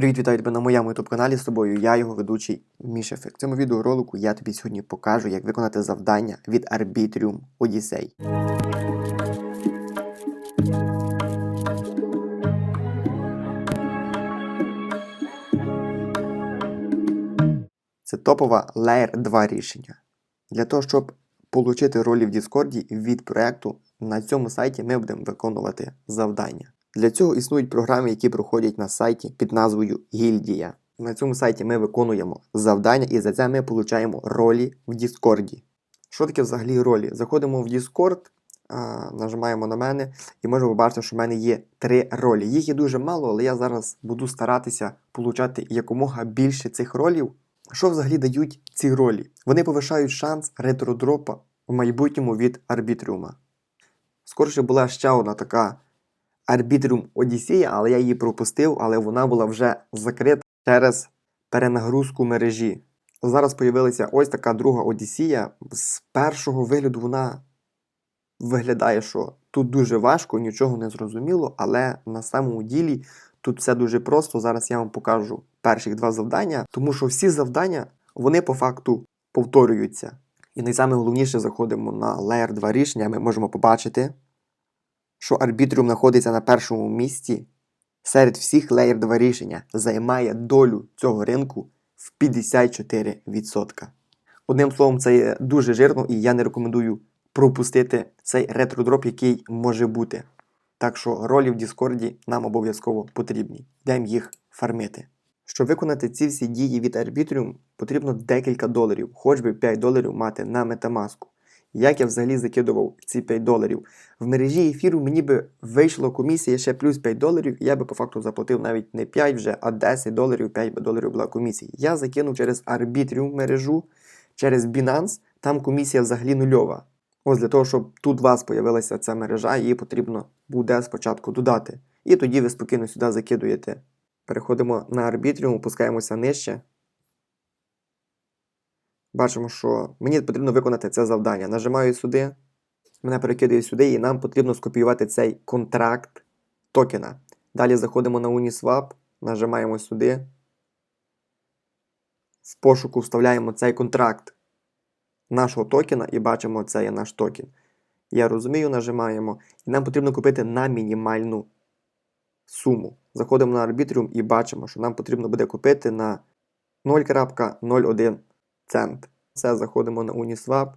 Привіт, вітаю тебе на моєму youtube каналі з тобою. Я його ведучий Мішефик. В цьому відеоролику я тобі сьогодні покажу, як виконати завдання від Arbitrium Odyssey. Це топове Layer 2 рішення. Для того, щоб отримати ролі в Discord від проекту, на цьому сайті ми будемо виконувати завдання. Для цього існують програми, які проходять на сайті під назвою Гільдія. На цьому сайті ми виконуємо завдання і за це ми отримуємо ролі в Discord. Що таке взагалі ролі? Заходимо в Discord, нажимаємо на мене і можемо побачити, що в мене є три ролі. Їх є дуже мало, але я зараз буду старатися получати якомога більше цих ролів. Що взагалі дають ці ролі? Вони повишають шанс ретродропа в майбутньому від арбітріума. Скорше була ще одна така Arbitrium Odyssey, але я її пропустив, але вона була вже закрита через перенагрузку мережі. Зараз появилася ось така друга Одіссія. З першого вигляду вона виглядає, що тут дуже важко, нічого не зрозуміло, але на самому ділі тут все дуже просто. Зараз я вам покажу перших два завдання, тому що всі завдання вони по факту повторюються. І найголовніше заходимо на Layer 2 рішення, ми можемо побачити, що арбітріум знаходиться на першому місці серед всіх Layer 2 рішення, займає долю цього ринку в 54%. Одним словом, це є дуже жирно, і я не рекомендую пропустити цей ретродроп, який може бути. Так що ролі в Діскорді нам обов'язково потрібні. Йдемо їх фармити. Щоб виконати ці всі дії від Arbitrium, потрібно декілька доларів, хоч би 5 доларів мати на Metamask. Як я взагалі закидував ці 5 доларів? В мережі ефіру мені би вийшла комісія ще плюс 5 доларів, і я би по факту заплатив навіть не 5 вже, а 10 доларів, 5 доларів була комісія. Я закинув через Arbitrium мережу, через Binance, там комісія взагалі нульова. Ось для того, щоб тут у вас з'явилася ця мережа, її потрібно буде спочатку додати. І тоді ви спокійно сюди закидуєте. Переходимо на Arbitrium, опускаємося нижче. Бачимо, що мені потрібно виконати це завдання. Нажимаю сюди, мене перекидає сюди, і нам потрібно скопіювати цей контракт токена. Далі заходимо на Uniswap, нажимаємо сюди. В пошуку вставляємо цей контракт нашого токена і бачимо, це є наш токен. Я розумію, нажимаємо. І нам потрібно купити на мінімальну суму. Заходимо на Arbitrium і бачимо, що нам потрібно буде купити на 0.01 цент. Все, заходимо на Uniswap.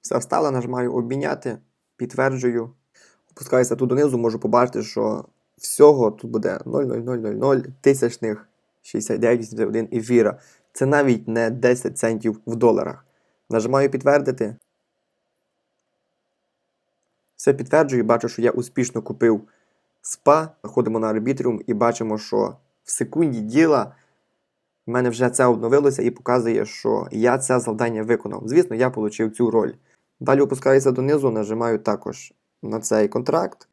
Все встало, нажимаю обміняти, підтверджую. Опускаюся тут донизу, можу побачити, що всього тут буде 0,0000 тисячних 69,81 ефіра. Це навіть не 10 центів в доларах. Нажимаю підтвердити. Все підтверджую, бачу, що я успішно купив спа. Заходимо на Arbitrium і бачимо, що в секунді діла в мене вже це обновилося і показує, що я це завдання виконав. Звісно, я отримав цю роль. Далі опускаюся донизу, нажимаю також на цей контракт.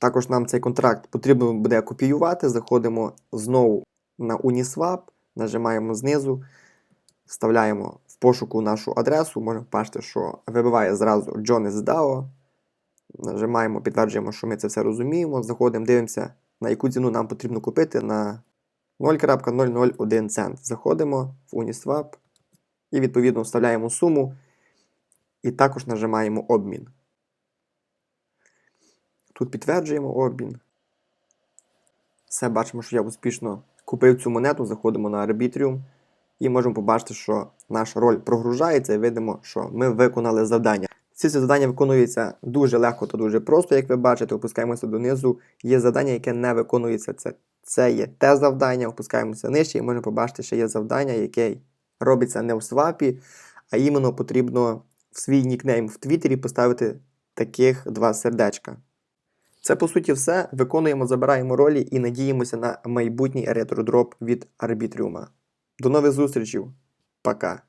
Також нам цей контракт потрібно буде копіювати. Заходимо знову на Uniswap, нажимаємо знизу, вставляємо в пошуку нашу адресу. Можемо бачити, що вибиває зразу Jones DAO. Нажимаємо, підтверджуємо, що ми це все розуміємо. Заходимо, дивимося, на яку ціну нам потрібно купити на 0.001 цент. Заходимо в Uniswap і відповідно вставляємо суму. І також нажимаємо обмін. Тут підтверджуємо обмін. Все, бачимо, що я успішно купив цю монету, заходимо на Arbitrium і можемо побачити, що наша роль прогружається, і видимо, що ми виконали завдання. Ці завдання виконуються дуже легко та дуже просто, як ви бачите, опускаємося донизу. Є завдання, яке не виконується. Це, це є те завдання, опускаємося нижче і можемо побачити, що є завдання, яке робиться не в свапі, а іменно потрібно в свій нікнейм в Твіттері поставити таких два сердечка. Це по суті все. Виконуємо, забираємо ролі і надіємося на майбутній ретродроп від арбітріума. До нових зустрічей. Пока.